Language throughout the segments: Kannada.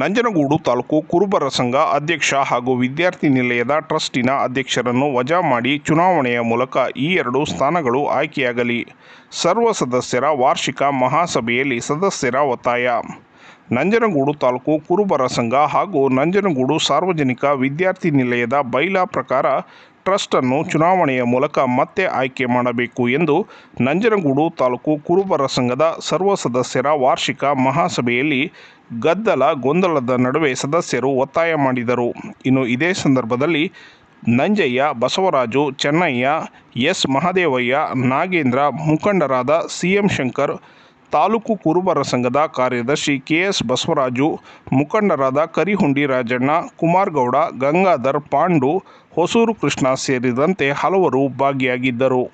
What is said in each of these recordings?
ನಂಜನಗೂಡು ತಾಲೂಕು ಕುರುಬರ ಸಂಘ ಅಧ್ಯಕ್ಷ ಹಾಗೂ ವಿದ್ಯಾರ್ಥಿ ನಿಲಯದ ಟ್ರಸ್ಟಿನ ಅಧ್ಯಕ್ಷರನ್ನು ವಜಾ ಮಾಡಿ ಚುನಾವಣೆಯ ಮೂಲಕ ಈ ಎರಡು ಸ್ಥಾನಗಳು ಆಯ್ಕೆಯಾಗಲಿ. ಸರ್ವ ಸದಸ್ಯರ ವಾರ್ಷಿಕ ಮಹಾಸಭೆಯಲ್ಲಿ ಸದಸ್ಯರ ಒತ್ತಾಯ. ನಂಜನಗೂಡು ತಾಲೂಕು ಕುರುಬರ ಸಂಘ ಹಾಗೂ ನಂಜನಗೂಡು ಸಾರ್ವಜನಿಕ ವಿದ್ಯಾರ್ಥಿ ನಿಲಯದ ಬೈಲಾ ಪ್ರಕಾರ ಟ್ರಸ್ಟನ್ನು ಚುನಾವಣೆಯ ಮೂಲಕ ಮತ್ತೆ ಆಯ್ಕೆ ಮಾಡಬೇಕು ಎಂದು ನಂಜನಗೂಡು ತಾಲೂಕು ಕುರುಬರ ಸಂಘದ ಸರ್ವ ಸದಸ್ಯರ ವಾರ್ಷಿಕ ಮಹಾಸಭೆಯಲ್ಲಿ ಗದ್ದಲ ಗೊಂದಲದ ನಡುವೆ ಸದಸ್ಯರು ಒತ್ತಾಯ ಮಾಡಿದರು. ಇನ್ನು ಇದೇ ಸಂದರ್ಭದಲ್ಲಿ ನಂಜಯ್ಯ, ಬಸವರಾಜು, ಚೆನ್ನಯ್ಯ, ಎಸ್. ಮಹದೇವಯ್ಯ, ನಾಗೇಂದ್ರ, ಮುಖಂಡರಾದ ಸಿಎಂ ಶಂಕರ್ ತಾಲೂಕು ಕುರುಬರ ಸಂಘದ ಕಾರ್ಯದರ್ಶಿ ಕೆಎಸ್ ಬಸವರಾಜು, ಮುಖಂಡರಾದ ಕರಿಹುಂಡಿ ರಾಜಣ್ಣ, ಕುಮಾರ್ಗೌಡ, ಗಂಗಾಧರ್ ಪಾಂಡು, ಹೊಸೂರು ಕೃಷ್ಣ ಸೇರಿದಂತೆ ಹಲವರು ಭಾಗಿಯಾಗಿದ್ದರು.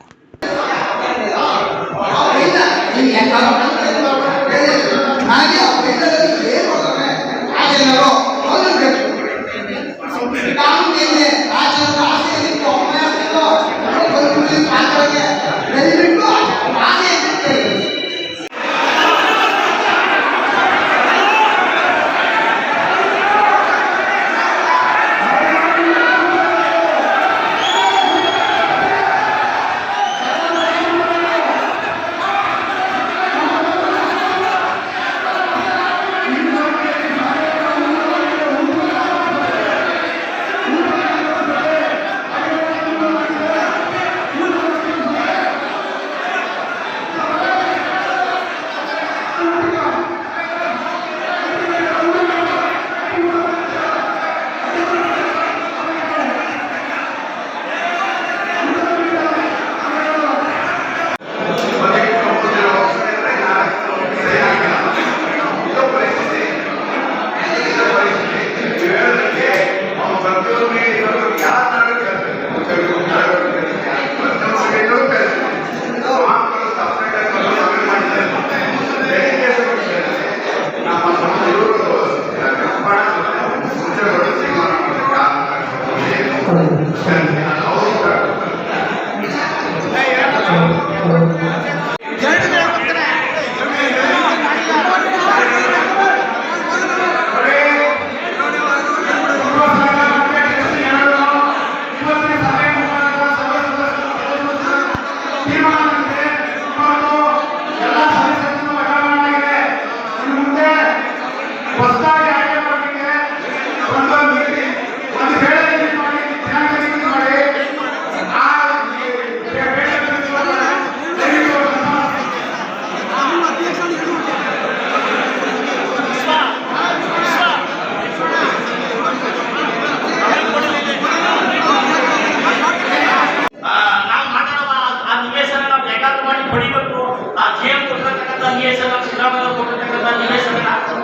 ಪಡಿಬೇಕು. ಆ ಸಿಎಂ ಕೊಟ್ಟಿರ್ತಕ್ಕಂಥ ನಿವೇಶನ ಸಿದ್ದರಾಮಯ್ಯ ಕೊಟ್ಟಿರ್ತಕ್ಕಂಥ ನಿವೇಶನ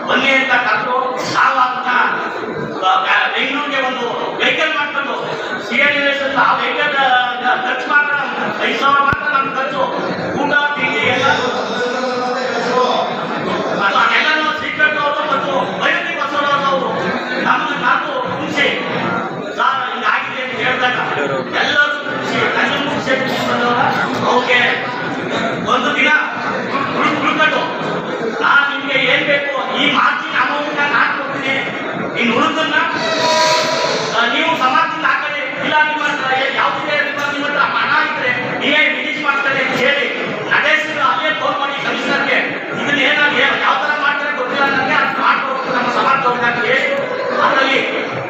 ಬನ್ನಿ ಅಂತ ಎಲ್ಲರೂ ಖುಷಿ ಅವ್ರಿಗೆ ಒಂದು ದಿನ ಹುಡುಕ್ ಹುಡುಕಟ್ಟು ನಾನು ನಿಮಗೆ ಏನ್ ಬೇಕು? ಈ ಮಾತಿನ ಅಮೌಂಟ್ ನಾನು ಕೊಡ್ತೀನಿ. ನೀನು ಹುಡುಗನ್ನ ನೀವು ಸಮಾಜದಿಂದ ಹಾಕಲಿ ಇಲ್ಲ ನಿಮ್ಮ ಹತ್ರ ಏನ್ ಯಾವುದಿದೆ ನಿಮ್ಮ ನಿಮ್ಮ ಹತ್ರ ಹಣ ಇದ್ರೆ ನೀವೇ ರಿಲೀಸ್ ಮಾಡ್ತಾರೆ ಅಂತ ಹೇಳಿ ನಡೆಸಿದ್ರು ಅಲ್ಲೇ ಫೋನ್ ಮಾಡಿ ಕಮಿಷನರ್ಗೆ ಇದನ್ನ ಏನಾಗಿ ಯಾವ ತರ ಮಾಡ್ತಾರೆ ಗೊತ್ತಿಲ್ಲ ನನಗೆ ಅದು ಮಾಡ್ಕೊಡ್ಬೇಕು ನಮ್ಮ ಸಮಾಜದವ್ರಿಗೆ ಅಂತ ಹೇಳಿ ಅದರಲ್ಲಿ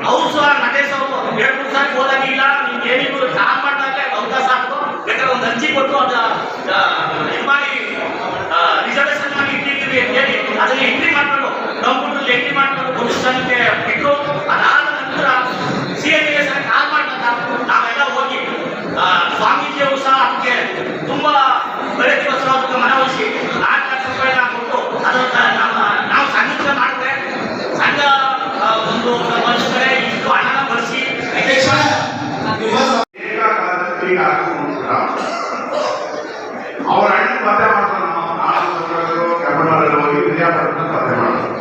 ಅವ್ರು ಸಹ ನಟೇಶ್ ಅವರು ಎರಡು ಮೂರು ಸಾರಿ ಹೋದಾಗಿಲ್ಲ ನಿಮ್ಗೆ ಏನಿದ್ರು ಕಾಲ್ ಮಾಡಿದಾಗಲೇ ಅವಕಾಶ ಹಾಕು ಕೊಟ್ಟು ಅದ ಇದು ಮಾಡಿ ರಿಸರ್ವೇಷನ್ ಮಾಡಿ ಇಟ್ಟಿರ್ತೀವಿ ಅಂತ ಹೇಳಿ ಅದನ್ನ ಎಂಟ್ರಿ ಮಾಡ್ಕೊಂಡು ಕಂಪ್ಯೂಟರ್ ಎಂಟ್ರಿ ಮಾಡ್ಕೊಂಡು ಪೊಲೀಸ್ ಸ್ಟೇಷನ್ಗೆ ಬಿಟ್ಟು, ಅದಾದ ನಂತರ ಸಿ ಎಂ ಕಾಲ್ ಮಾಡಿದಾಗ ನಾವೆಲ್ಲ ಹೋಗಿ ಸ್ವಾಮೀಜಿಯವರು ಸಹ ಅದಕ್ಕೆ ತುಂಬಾ ದಿವಸ ಅದಕ್ಕೆ ಮನವೊಲಿಸಿ ನಾಲ್ಕು ಲಕ್ಷ ರೂಪಾಯಿನ ಕೊಟ್ಟು ಅದನ್ನ ನಮ್ಮ, ನಾವು ಸಂಘ ಮಾಡಿದ್ರೆ ಸಂಘ ಒಂದು ಬಳಸಿದ್ರೆ ಇಷ್ಟು ಹಣನ ಬಳಸಿ. ಹಾಕಿಕೊಂಡ್ರ ಅವ್ರ ಅಣ್ಣ ಪತ್ತೆ ಮಾಡ್ತಾರೆ ನಮ್ಮ ನಾಲ್ಕು ಕನ್ನಡದಲ್ಲಿ ಹೋಗಿ ವಿದ್ಯಾಪಟ್ಟಣ ಪತ್ತೆ ಮಾಡ್ತಾನೆ.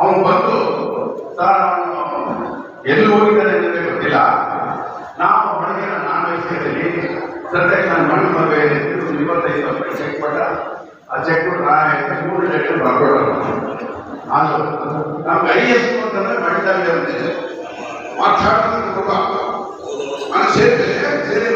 ಅವನು ಬಂದು, ಸರ್ ಎಲ್ಲಿ ಹೋಗಿದ್ದಾರೆ ಅಂತ ಗೊತ್ತಿಲ್ಲ. ನಾವು ಹೊರಗೆ ನಾನು ವಹಿಸಿದ್ದೀನಿ ಸದ್ಯಕ್ಕೆ ನಾನು ಮಣ್ಣು ಮದುವೆ ಇಪ್ಪತ್ತೈದು ರೂಪಾಯಿ ಚೆಕ್ ಕೊಟ್ಟ. ಆ ಚೆಕ್ ಕೊಟ್ಟು ನಾ ಮೂರು ಲೆಟರ್ ಬರ್ಕೊಡೋಣ ಅದು ನಮ್ಗೆ ಐ ಎಸ್ ಅಂತಂದ್ರೆ ಮಣ್ಣಲ್ಲಿ ಮಾತಾಡೋದು ನಾನು ಸೇರಿ